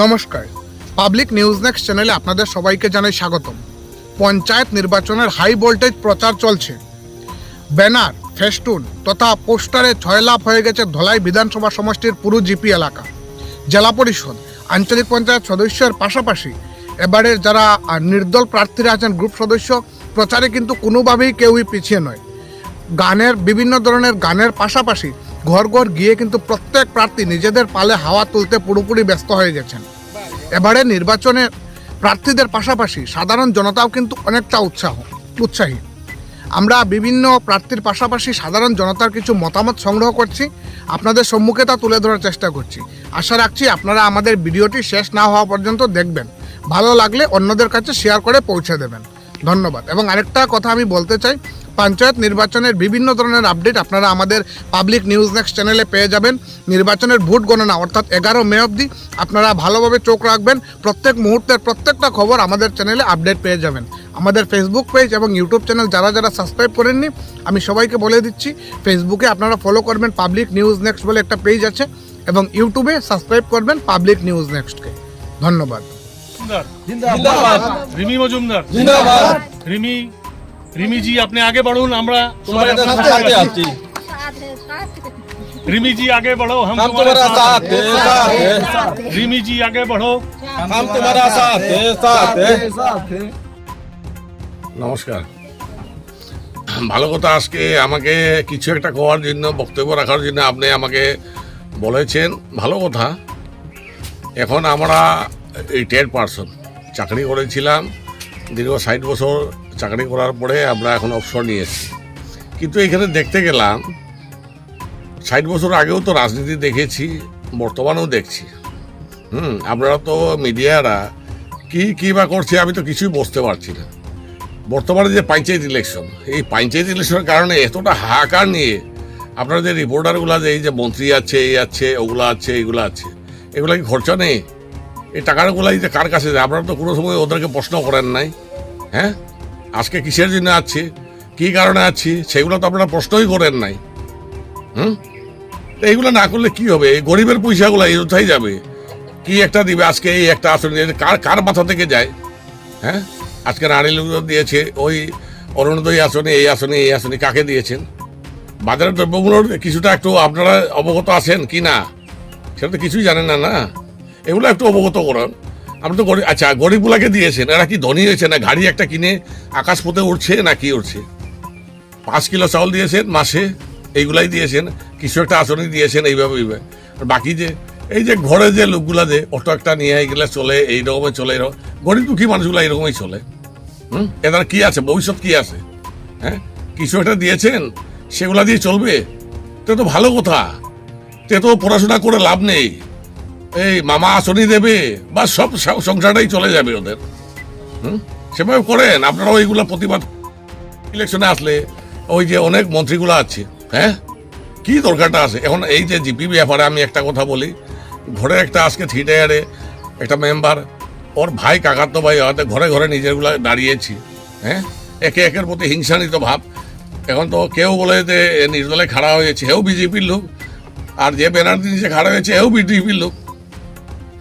নমস্কার। Public news next চ্যানেলে আপনাদের সবাইকে জানাই স্বাগতম। পঞ্চায়েত নির্বাচনের হাই ভোল্টেজ প্রচার চলছে। ব্যানার, ফেস্টুন তথা পোস্টারে ছয় লাভ হয়ে গেছে ধলাই বিধানসভা সমষ্টির পুরো জিপি এলাকা। জেলা পরিষদ, আঞ্চলিক পঞ্চায়েত সদস্যের পাশাপাশি এবারের যারা নির্দল প্রার্থীরা আছেন গ্রুপ সদস্য, প্রচারে কিন্তু কোনোভাবেই কেউই পিছিয়ে নয়। গানের বিভিন্ন ধরনের গানের পাশাপাশি ঘর ঘর গিয়ে কিন্তু প্রত্যেক প্রার্থী নিজেদের পালে হাওয়া তুলতে পুরোপুরি ব্যস্ত হয়ে গেছেন। এবারে নির্বাচনে প্রার্থীদের পাশাপাশি সাধারণ জনতাও কিন্তু অনেকটা উৎসাহ, উৎসাহী। আমরা বিভিন্ন প্রার্থীর পাশাপাশি সাধারণ জনতার কিছু মতামত সংগ্রহ করছি, আপনাদের সম্মুখে তা তুলে ধরার চেষ্টা করছি। আশা রাখছি আপনারা আমাদের ভিডিওটি শেষ না হওয়া পর্যন্ত দেখবেন। ভালো লাগলে অন্যদের কাছে শেয়ার করে পৌঁছে দেবেন। ধন্যবাদ। এবং আরেকটা কথা আমি বলতে চাই, পঞ্চায়েত নির্বাচনের বিভিন্ন ধরনের আপডেট আপনারা আমাদের পাবলিক নিউজ নেক্সট চ্যানেলে পেয়ে যাবেন। নির্বাচনের ভোট গণনা, অর্থাৎ এগারো মে অবধি আপনারা ভালোভাবে চোখ রাখবেন। প্রত্যেক মুহূর্তের প্রত্যেকটা খবর আমাদের চ্যানেলে আপডেট পেয়ে যাবেন। আমাদের ফেসবুক পেজ এবং ইউটিউব চ্যানেল যারা যারা সাবস্ক্রাইব করেননি, আমি সবাইকে বলে দিচ্ছি ফেসবুকে আপনারা ফলো করবেন পাবলিক নিউজ নেক্সট বলে একটা পেজ আছে এবং ইউটিউবে সাবস্ক্রাইব করবেন পাবলিক নিউজ নেক্সটকে ধন্যবাদ। মজুমদার। রিমি মজুমদার। রিমি রিমিজি আপনি আগে বাড়ুন আমরা रिमी जी आगे बढ़ो हम, हम तुम्हारा साथ নমস্কার। ভালো কথা আজকে আমাকে কিছু একটা করার জন্য বক্তব্য রাখার জন্য আপনি আমাকে বলেছেন। ভালো কথা। এখন আমরা রিটায়ার্ড পার্সন চাকরি করেছিলাম, দীর্ঘ ষাট বছর চাকরি করার পরে আমরা এখন অবসর নিয়েছি কিন্তু এখানে দেখতে গেলাম, ষাট বছর আগেও তো রাজনীতি দেখেছি, বর্তমানেও দেখছি। হুম, আপনারা তো মিডিয়ারা, কি, কী বা করছে আমি তো কিছুই বুঝতে পারছি না। বর্তমানে যে পঞ্চায়েত ইলেকশন এই পঞ্চায়েত ইলেকশনের কারণে এতটা হাহাকার নিয়ে আপনারা যে রিপোর্টারগুলো যে এই যে মন্ত্রী আছে, এই আছে, ওগুলো আছে, এইগুলো আছে, এগুলো কি খরচা নেই? এই টাকাগুলো যে কার কাছে যায়? আপনারা তো কোনো সময় ওদেরকে প্রশ্ন করেন নাই। হ্যাঁ? আজকে কিসের জন্য আছি? কী কারণে আছি? সেগুলো তো আপনারা প্রশ্নই করেন নাই। হুম? তো এইগুলো না করলে কি হবে? এই গরিবের পয়সাগুলো এই কোথায় যাবে? কি একটা দিবে? আজকে এই একটা আসন দিয়েছে, কার কার মাথা থেকে যায়? হ্যাঁ? আজকে নারী দিয়েছে ওই অরুণোদয় আসনে এই আসনে এই আসনে কাকে দিয়েছেন? বাজারের দ্রব্যগুলোর কিছুটা একটু আপনারা অবগত আছেন কি না? সেটা তো কিছুই জানেন না না? এগুলো একটু অবগত করান। আপনি তো গরিব আচ্ছা গরিবগুলাকে দিয়েছেন, এরা কি ধনী হয়েছে না গাড়ি একটা কিনে আকাশ পথে উঠছে না কি উঠছে পাঁচ কিলো চাউল দিয়েছেন মাসে, এইগুলাই দিয়েছেন, কিছু একটা আসনে দিয়েছেন, এইভাবে এইভাবে। আর বাকি যে, এই যে ঘরে যে লোকগুলা যে অটো একটা নিয়ে এগুলা চলে, এই রকমের চলে এরকম গরিব দুঃখী মানুষগুলো এরকমই চলে। হুম? এদের কি আছে? ভবিষ্যৎ কি আছে? হ্যাঁ? কিছু একটা দিয়েছেন, সেগুলা দিয়ে চলবে? তো তো ভালো কথা। তে তো পড়াশোনা করে লাভ নেই। এই মামা আসনি দেবে, বা সব সংসারটাই চলে যাবে ওদের। হুম? সেভাবে করেন, আপনারা ওইগুলো প্রতিবাদ ইলেকশনে আসলে ওই যে অনেক মন্ত্রীগুলো আছে হ্যাঁ? কি দরকারটা আছে? এখন এই যে জিপি ব্যাপারে আমি একটা কথা বলি, ঘরে একটা আজকে থিয়েটারে একটা মেম্বার ওর ভাই কাকাতো ভাই হয়তো ঘরে ঘরে নিজেরগুলো দাঁড়িয়েছি হ্যাঁ? একে একের প্রতি হিংসানিত ভাব। এখন তো কেউ বলে যে নির্দলে খাড়া হয়েছে, হেও বিজেপির লোক, আর যে ব্যানার্জি নিচে খাড়া হয়েছে, হেও বিজেপির লোক।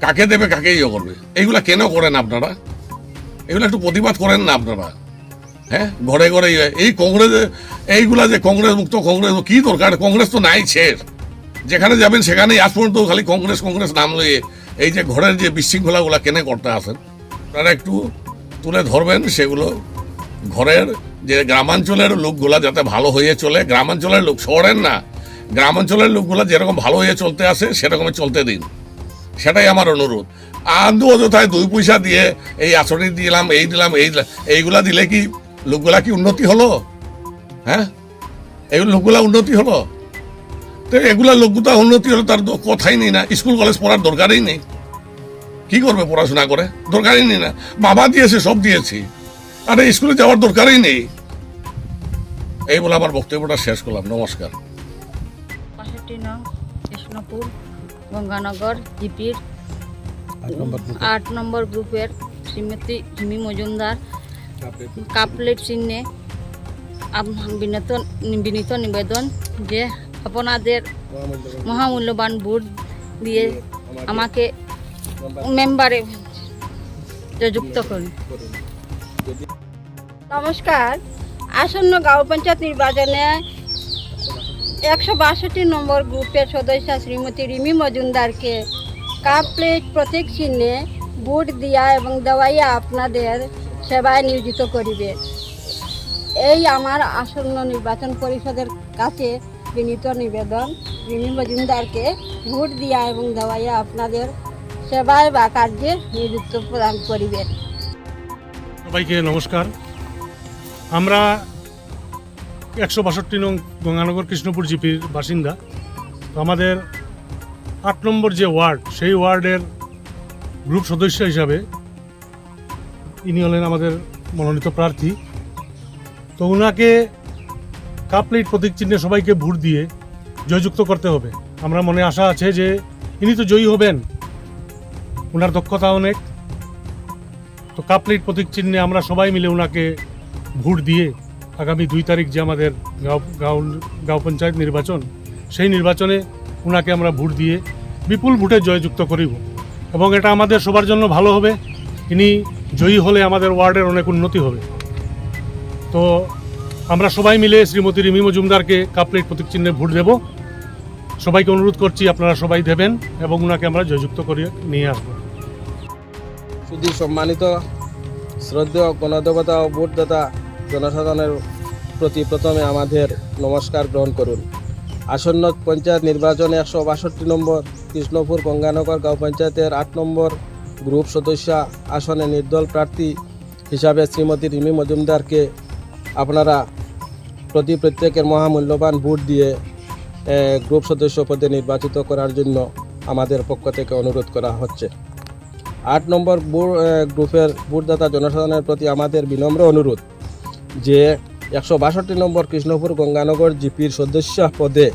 কাকে দেবে, কাকে ইয়ে করবে? এইগুলা কেন করেন আপনারা? এগুলো একটু প্রতিবাদ করেন না আপনারা। হ্যাঁ? ঘরে ঘরে এই কংগ্রেস এইগুলা যে কংগ্রেস মুক্ত কংগ্রেস, কি দরকার? কংগ্রেস তো নাই শেষ। যেখানে যাবেন সেখানেই আজ পর্যন্ত খালি কংগ্রেস কংগ্রেস নাম লইয়ে এই যে ঘরের যে বিশৃঙ্খলাগুলো কেনে করতে আসেন আপনারা একটু তুলে ধরবেন সেগুলো। ঘরের যে গ্রামাঞ্চলের লোকগুলা যাতে ভালো হয়ে চলে, গ্রামাঞ্চলের লোক শহরের না। গ্রামাঞ্চলের লোকগুলা যেরকম ভালো হয়ে চলতে আসে, সেরকমই চলতে দিন। সেটাই আমার অনুরোধ। আন্দু অযথায় দুই পয়সা দিয়ে এই আসনি দিলাম, এই দিলাম, এই এইগুলা দিলে কি লোকগুলা কি উন্নতি হলো? হ্যাঁ? এই লোকগুলা উন্নতি হলো? তো এগুলা লোকগুলা উন্নতি হলো তার কথাই নেই না, স্কুল কলেজ পড়ার দরকারই নেই। কি করবে পড়াশোনা করে? দরকারই নেই না। বাবা দিয়েছে, সব দিয়েছি। আরে স্কুলে যাওয়ার দরকারই নেই। এই বলে আমার বক্তব্যটা শেষ করলাম। নমস্কার। কৃষ্ণপুর। গঙ্গানগর জিপির আট নম্বর গ্রুপের শ্রীমতী ঝুমি মজুমদার কাপলেট চিহ্নে বিনত বিনীত নিবেদন যে আপনাদের মহামূল্যবান ভোট দিয়ে আমাকে মেম্বারে যুক্ত করি নমস্কার। আসন্ন গাঁও পঞ্চায়েত নির্বাচনে একশো বাষট্টি নম্বর গ্রুপের সদস্য শ্রীমতী রিমি মজুমদারকে কাপ প্লেট প্রতীক চিহ্নে ভোট দিয়া এবং দেওয়াইয়া আপনাদের সেবায় নিয়োজিত করিবে। এই আমার আসন্ন নির্বাচন পরিষদের কাছে বিনীত নিবেদন, রিমি মজুমদারকে ভোট দিয়া এবং দেওয়াইয়া আপনাদের সেবায় বা কার্যে নিযুক্ত প্রদান করিবেন সবাইকে নমস্কার। আমরা একশো বাষট্টি নং গঙ্গানগর কৃষ্ণপুর জিপির বাসিন্দা। তো আমাদের আট নম্বর যে ওয়ার্ড, সেই ওয়ার্ডের গ্রুপ সদস্য হিসাবে ইনি হলেন আমাদের মনোনীত প্রার্থী। তো ওনাকে কাপ প্লেট প্রতীক চিহ্নে সবাইকে ভোট দিয়ে জয়যুক্ত করতে হবে। আমরা মনে আশা আছে যে ইনি তো জয়ী হবেন। ওনার দক্ষতা অনেক। তো কাপ প্লেট প্রতীক চিহ্নে আমরা সবাই মিলে ওনাকে ভোট দিয়ে আগামী দুই তারিখ যে আমাদের গাঁও গাঁও পঞ্চায়েত নির্বাচন, সেই নির্বাচনে ওনাকে আমরা ভোট দিয়ে বিপুল ভোটে জয়যুক্ত করিব। এবং এটা আমাদের সবার জন্য ভালো হবে। ইনি জয়ী হলে আমাদের ওয়ার্ডের অনেক উন্নতি হবে। তো আমরা সবাই মিলে শ্রীমতী রিমি মজুমদারকে কাপ প্লেট প্রতীক চিহ্নে ভোট দেব। সবাইকে অনুরোধ করছি, আপনারা সবাই দেবেন এবং ওনাকে আমরা জয়যুক্ত করে নিয়ে আসব। শুধু সম্মানিত, শ্রদ্ধেয় গণদেবতা ও ভোটদাতা জনসাধারণের প্রতি প্রথমে আমাদের নমস্কার গ্রহণ করুন। আসন্ন পঞ্চায়েত নির্বাচনে একশো বাষট্টি নম্বর, কৃষ্ণপুর গঙ্গানগর গাঁও পঞ্চায়েতের আট নম্বর গ্রুপ সদস্য আসনে নির্দল প্রার্থী হিসাবে শ্রীমতী রিমি মজুমদারকে আপনারা প্রতি প্রত্যেকের মহামূল্যবান ভোট দিয়ে গ্রুপ সদস্য পদে নির্বাচিত করার জন্য আমাদের পক্ষ থেকে অনুরোধ করা হচ্ছে। আট নম্বর গ্রুপের ভোটদাতা জনসাধারণের প্রতি আমাদের বিনম্র অনুরোধ। যে একশো বাষট্টি নম্বর কৃষ্ণপুর গঙ্গানগর জিপির সদস্য পদে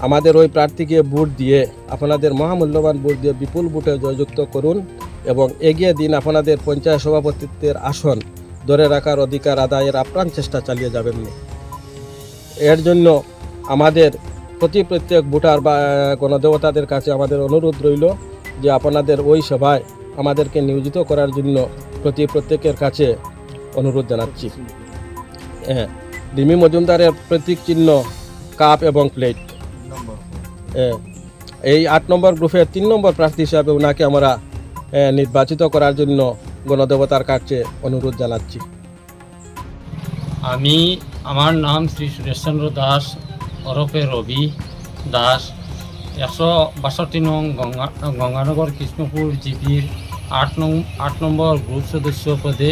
আমাদের ওই প্রার্থীকে ভোট দিয়ে আপনাদের মহামূল্যবান ভোট দিয়ে বিপুল ভোটে জয়যুক্ত করুন এবং এগিয়ে দিন আপনাদের পঞ্চায়েত সভাপতিত্বের আসন। ধরে রাখার অধিকার আদায়ের আপ্রাণ চেষ্টা চালিয়ে যাবেন এর জন্য আমাদের প্রতি প্রত্যেক ভোটার বা গণদেবতাদের কাছে আমাদের অনুরোধ রইল যে আপনাদের ওই সভায় আমাদেরকে নিয়োজিত করার জন্য প্রতি প্রত্যেকের কাছে অনুরোধ জানাচ্ছি। হ্যাঁ ডিমি মজুমদারের প্রতীক চিহ্ন কাপ এবং প্লেট। হ্যাঁ, এই আট নম্বর গ্রুপের তিন নম্বর প্রার্থী হিসাবে ওনাকে আমরা হ্যাঁ, নির্বাচিত করার জন্য গণদেবতার কাছে অনুরোধ জানাচ্ছি। আমি আমার নাম শ্রী সুরেশচন্দ্র দাস ওরফে রবি দাস একশো বাষট্টি নং গঙ্গা গঙ্গানগর কৃষ্ণপুর জিপির আট নং আট নম্বর গ্রুপ সদস্য পদে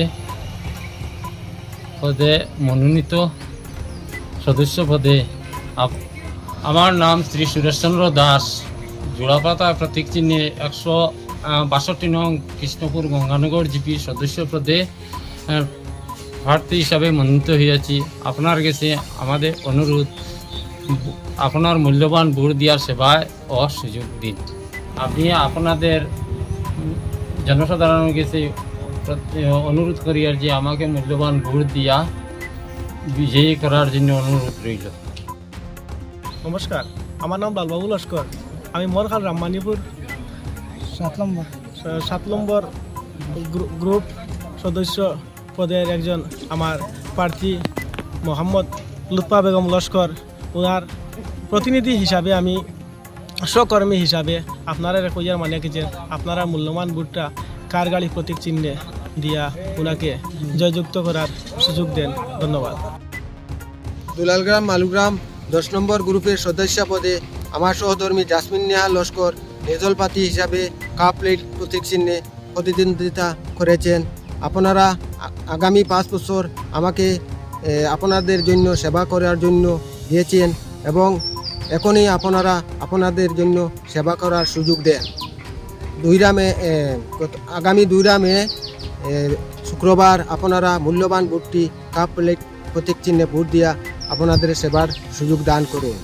পদে মনোনীত সদস্য পদে আমার নাম শ্রী সুরেশচন্দ্র দাস। জোড়াপাতা প্রতীক চিহ্নে একশো বাষট্টি নং কৃষ্ণপুর গঙ্গানগর জিপির সদস্য পদে প্রার্থী হিসাবে মনোনীত হয়েছি। আপনার কাছে আমাদের অনুরোধ, আপনার মূল্যবান ভোট দেওয়ার সেবায় ও সুযোগ দিন। আপনি আপনাদের জনসাধারণের কাছে অনুরোধ করি আর যে আমাকে মূল্যবান ভোট দিয়া বিজয়ী করার জন্য অনুরোধ রইল। নমস্কার আমার নাম লালবাবু লস্কর। আমি মরখাল রামমানিপুর সাত নম্বর। সাত নম্বর গ্রুপ সদস্য পদের একজন আমার প্রার্থী মোহাম্মদ লুৎফা বেগম লস্কর। ওনার প্রতিনিধি হিসাবে আমি সহকর্মী হিসাবে আপনারা কইয়ার মানে কি যে আপনারা মূল্যবান ভোটটা কার গাড়ি প্রতীক চিহ্নে দিয়া ওনাকে জয়যুক্ত করার সুযোগ দেন। ধন্যবাদ। দুলালগ্রাম মালুগ্রাম দশ নম্বর গ্রুপের সদস্য পদে আমার সহধর্মী জাসমিন নেহা লস্কর প্রার্থী হিসাবে কাপ প্লেট প্রতীক চিহ্নে প্রতিদ্বন্দ্বিতা করেছেন। আপনারা আগামী পাঁচ বছর আমাকে আপনাদের জন্য সেবা করার জন্য দিয়েছেন এবং এখনই আপনারা আপনাদের জন্য সেবা করার সুযোগ দেন। দুইরামে এ, গত- আগামী দুইরামে এ, শুক্রবার আপনারা মূল্যবান ভোটটি কাপ প্লেট প্রতীক চিহ্নে ভোট দিয়া আপনাদের সেবার সুযোগ দান করুন।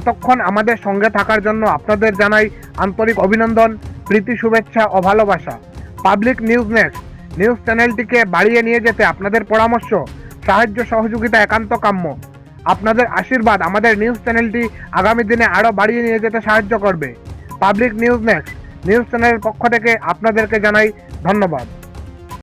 এতক্ষণ আমাদের সঙ্গে থাকার জন্য আপনাদের জানাই আন্তরিক অভিনন্দন, প্রীতি, শুভেচ্ছা ও ভালোবাসা। পাবলিক নিউজ নেক্সট, নিউজ চ্যানেলটিকে বাড়িয়ে নিয়ে যেতে আপনাদের পরামর্শ, সাহায্য, সহযোগিতা একান্ত কাম্য। আপনাদের আশীর্বাদ আমাদের নিউজ চ্যানেলটি আগামী দিনে আরও বাড়িয়ে নিয়ে যেতে সাহায্য করবে। Public news next. নিউজ চ্যানেলের পক্ষ থেকে আপনাদেরকে জানাই ধন্যবাদ।